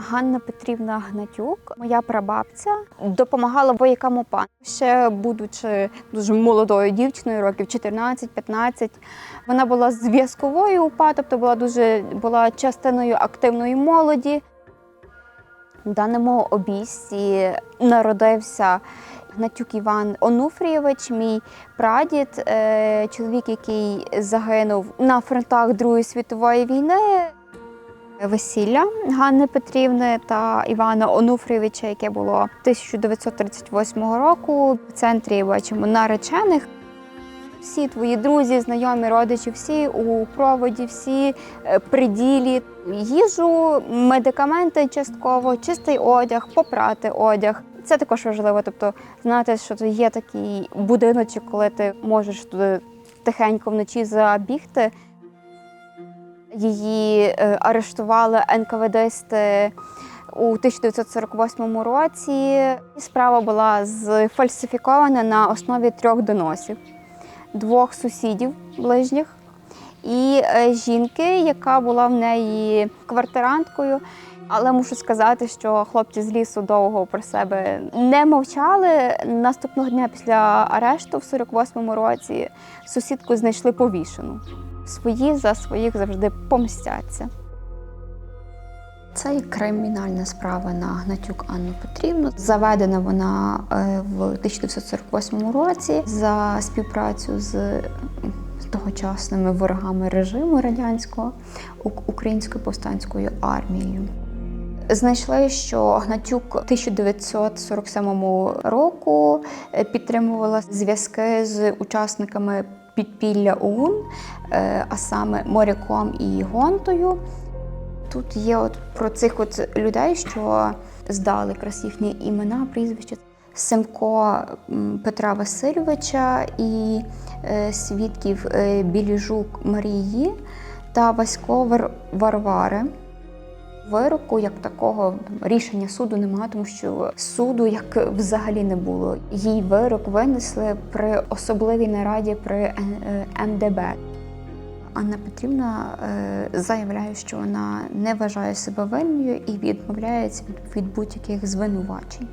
Ганна Петрівна Гнатюк, моя прабабця, допомагала воякам УПА. Ще будучи дуже молодою дівчиною, років 14-15, вона була зв'язковою УПА, тобто була дуже була частиною активної молоді. В даному обійсті народився Гнатюк Іван Онуфрійович, мій прадід, е, чоловік, який загинув на фронтах Другої світової війни. Весілля Ганни Петрівни та Івана Онуфрійовича, яке було 1938 року. В центрі бачимо наречених. Всі твої друзі, знайомі, родичі, всі у проводі, всі е, при ділі. їжу, медикаменти частково, чистий одяг, попрати одяг. Це також важливо. Тобто, знати, що є такий будиночок, коли ти можеш туди тихенько вночі забігти. Її е, арештували НКВДсти у 1948 році. Справа була зфальсифікована на основі трьох доносів двох сусідів ближніх і е, жінки, яка була в неї квартиранткою. Але мушу сказати, що хлопці з лісу довго про себе не мовчали. Наступного дня після арешту в 48-му році сусідку знайшли повішену. Свої за своїх завжди помстяться. Це кримінальна справа на Гнатюк Анну Петрівну. Заведена вона е, в 1948 році за співпрацю з тогочасними ворогами режиму радянського українською повстанською армією. Знайшли, що Гнатюк 1947 року е, підтримувала зв'язки з учасниками підпілля ОУН, е, а саме моряком і гонтою. Тут є от про цих от людей, що здали якраз їхні імена, прізвища. Семко Петра Васильовича і е, свідків е, Біліжук Марії та Васько Варвари. Вироку як такого рішення суду немає, тому що суду як взагалі не було. Їй вирок винесли при особливій нараді при е, е, МДБ. Анна Петрівна е, заявляє, що вона не вважає себе винною і відмовляється від, будь-яких звинувачень.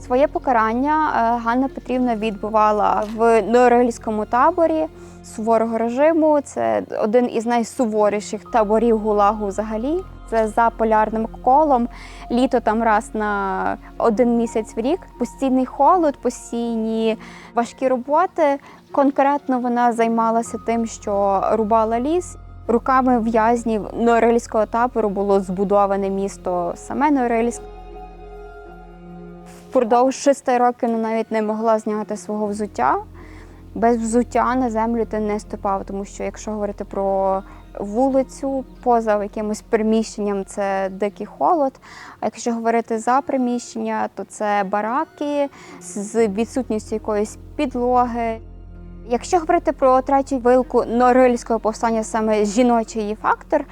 Своє покарання Ганна Петрівна відбувала в Норильському таборі суворого режиму. Це один із найсуворіших таборів ГУЛАГу взагалі. Це за полярним колом. Літо там раз на один місяць в рік. Постійний холод, постійні важкі роботи. Конкретно вона займалася тим, що рубала ліс. Руками в'язнів Норильського табору було збудоване місто саме Норильськ. Впродовж шести років вона навіть не могла зняти свого взуття. Без взуття на землю ти не ступав, тому що якщо говорити про вулицю, поза якимось приміщенням це дикий холод. А якщо говорити за приміщення, то це бараки з відсутністю якоїсь підлоги. Якщо говорити про третю вилку Норильського повстання, саме жіночий її фактор, е,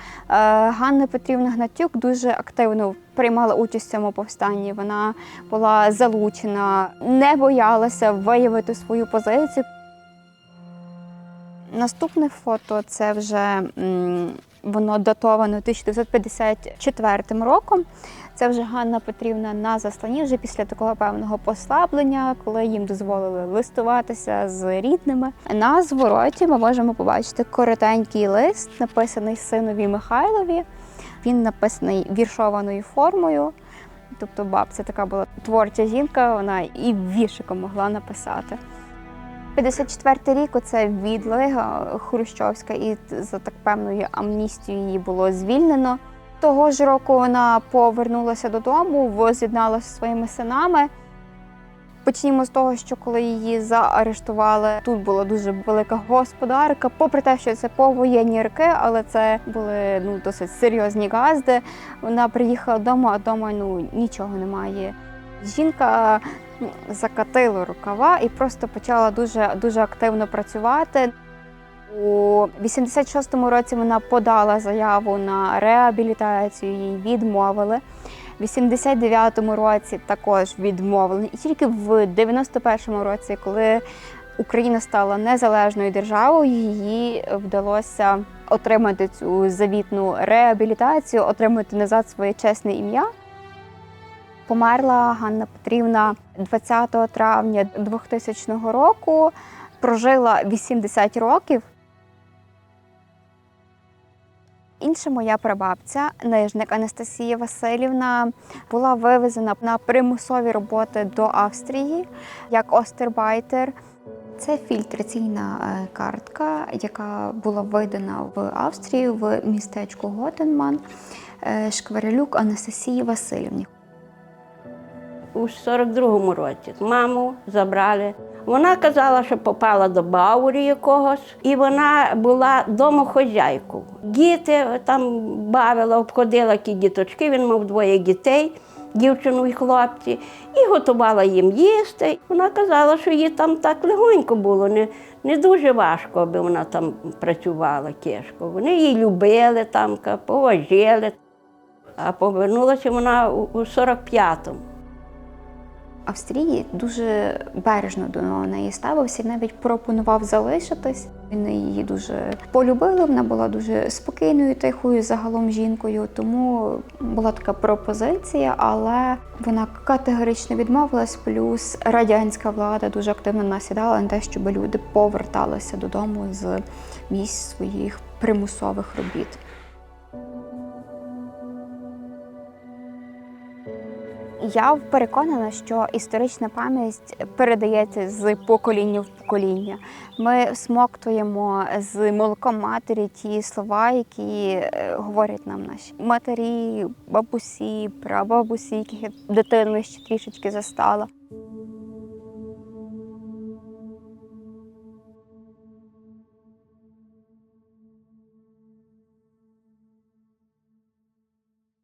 Ганна Петрівна Гнатюк дуже активно приймала участь в цьому повстанні. Вона була залучена, не боялася виявити свою позицію. Наступне фото це вже воно датовано 1954 роком. Це вже Ганна Петрівна на засланні вже після такого певного послаблення, коли їм дозволили листуватися з рідними. На звороті ми можемо побачити коротенький лист, написаний синові Михайлові. Він написаний віршованою формою. Тобто бабця така була творча жінка, вона і віршиком могла написати. 54 рік це відлига Хрущовська, і за так певною амністією її було звільнено. Того ж року вона повернулася додому, воз'єдналася зі своїми синами. Почнімо з того, що коли її заарештували, тут була дуже велика господарка. Попри те, що це повоєнні роки, але це були ну досить серйозні газди. Вона приїхала додому, а вдома ну нічого немає. Жінка м, закатила рукава і просто почала дуже дуже активно працювати. У 86-му році вона подала заяву на реабілітацію, їй відмовили. В 89-му році також відмовили. І тільки в 91-му році, коли Україна стала незалежною державою, її вдалося отримати цю завітну реабілітацію, отримати назад своє чесне ім'я. Померла Ганна Петрівна 20 травня 2000 року, прожила 80 років. Інша моя прабабця, нижник Анастасія Васильівна, була вивезена на примусові роботи до Австрії як остербайтер. Це фільтраційна е, картка, яка була видана в Австрії в містечку Готенман е, Шкварилюк Анастасії Васильівні. У 42-му році. Маму забрали. Вона казала, що попала до Баурі якогось, і вона була домохозяйкою. Діти там бавила, обходила ті діточки, він мав двоє дітей, дівчину і хлопці, і готувала їм їсти. Вона казала, що їй там так легонько було, не, не дуже важко, аби вона там працювала тяжко. Вони її любили там, поважили. А повернулася вона у у 45-му. Австрії дуже бережно до неї ставився навіть пропонував залишитись. Вони її дуже полюбили. Вона була дуже спокійною, тихою загалом жінкою. Тому була така пропозиція, але вона категорично відмовилась. Плюс радянська влада дуже активно насідала на те, щоб люди поверталися додому з місць своїх примусових робіт. Я переконана, що історична пам'ять передається з покоління в покоління. Ми всмоктуємо з молоком матері ті слова, які е, говорять нам наші матері, бабусі, прабабусі, яких я дитиною ще трішечки застала.